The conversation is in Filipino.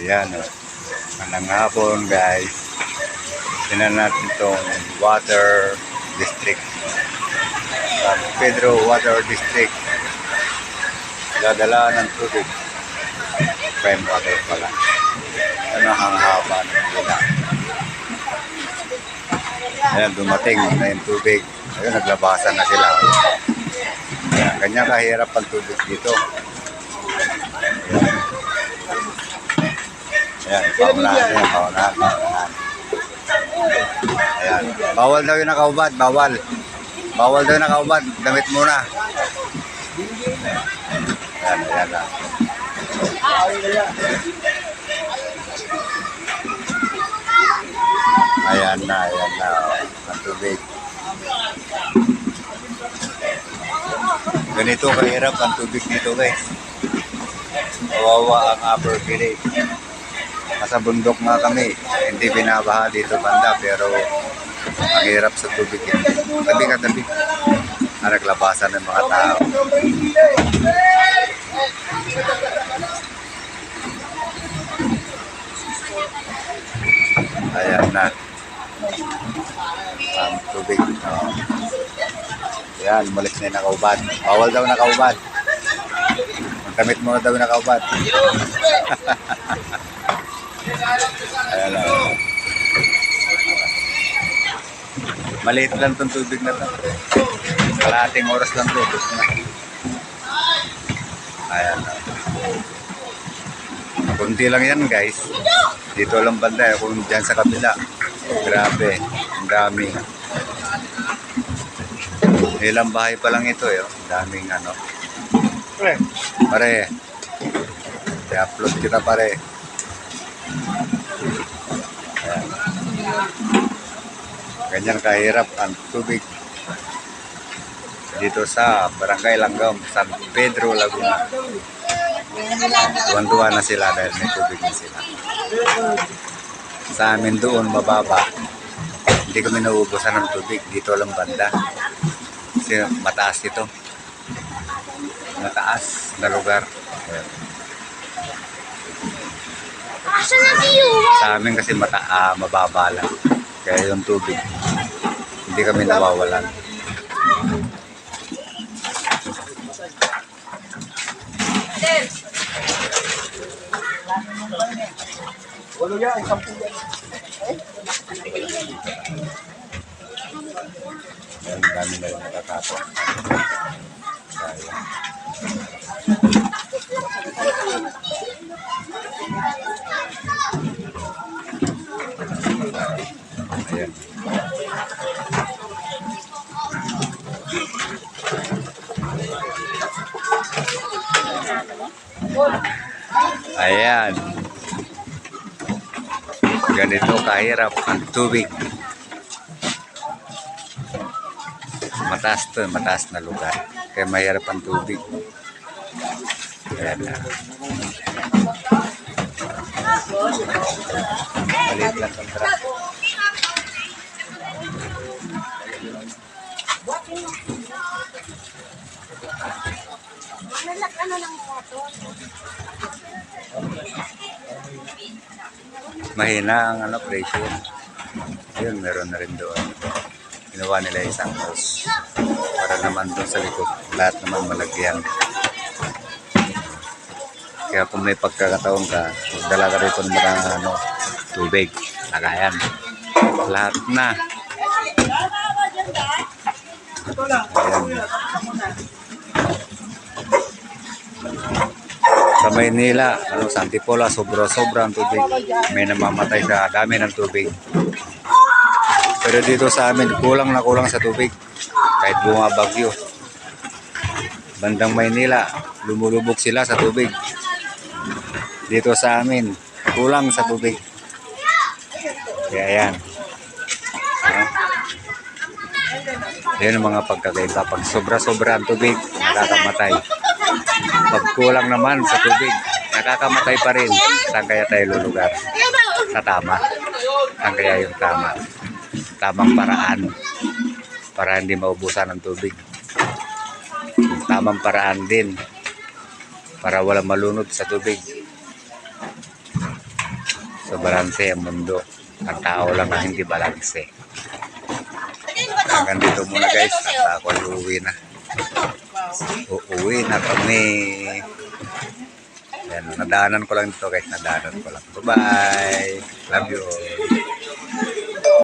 Ayan o. Manang hapon guys. Tinan natin itong water district. San Pedro Water District. Dadala ng tubig. Prime water pala. Ano ang haba ng pila. Ayan, dumating na yung tubig. Ayun, naglabasan na sila. Ayan, ganyan kahirap ang tubig dito. Ayan, paunahan yan, paunahan, paunahan. Ayan, bawal daw yung nakaubad, bawal. Bawal daw yung nakaubad, damit muna. Ayan, ayan na. Ayan na, ayan na. oh, Ang tubig. Ganito kahirap ang tubig dito guys. Kawawa ang upper village. Nasa bundok nga kami. Hindi binabaha dito banda pero ang hirap sa tubig yan. Tabi ka tabi. Naglabasan ng mga tao. Ayan na. Ang tubig. Ayan, umalis na yung nakaubad. Bawal daw nakaubad. Magkamit mo na daw nakaubad. Ayan na. Maliit lang tong tubig na to. Kalahating oras lang. Tapos na. Ayan. Kunti lang yan guys. Dito lang banda eh, kung dyan sa kabila. Grabe, ang dami. Ilang bahay pa lang ito eh. Ang daming ano. Pre, Pare, i-upload kita pare. Ayan. Ganyan kahirap ang tubig dito sa Barangay Langgam, San Pedro, Laguna. Tuwan-tuwa na sila dahil may tubig na sila. Sa amin doon, mababa. Hindi kami nauubusan ng tubig. Dito lang banda. Kasi mataas ito. Mataas na lugar. Ayan. Asa na kayo? Sa amin kasi mata, ah, mababa lang. Kaya yung tubig, hindi kami nawawalan. walo yan, isang yan. Ayan, dami na yung nakakapon. Kaya. Ayan. Ayan. Ganito kahirap ang tubig. Mataas to, mataas na lugar. Kaya mahirap ang tubig. Ayan na. Maliit lang ang truck. Nalag ano ng motor? Mahina ang ano, presyo. Ayun, meron na rin doon. Ginawa nila isang house. Para naman doon sa likod. Lahat naman malagyan. Kaya kung may pagkakataon ka, magdala ka rito ng ano, tubig. Lagayan. Lahat na. Ayan. Maynila, ano, sa Antipolo, sobra-sobra ang tubig. May namamatay sa dami ng tubig. Pero dito sa amin, kulang na kulang sa tubig. Kahit bumabagyo. Bandang Maynila, lumulubog sila sa tubig. Dito sa amin, kulang sa tubig. Kaya yan. Ano? Yan ang mga pagkakaiba. Pag sobra-sobra ang tubig, nakakamatay. Pag kulang naman sa tubig, nakakamatay pa rin. Saan kaya tayo lulugar? Sa tama. Saan kaya yung tama? Tamang paraan para hindi maubusan ng tubig. Tamang paraan din para walang malunod sa tubig. So balanse ang mundo. Ang tao lang ang hindi balanse. Hanggang dito muna guys. At ako uuwi na. Uuwi na kami. Yan, nadaanan ko lang dito guys. Nadaanan ko lang. Bye-bye. Love you.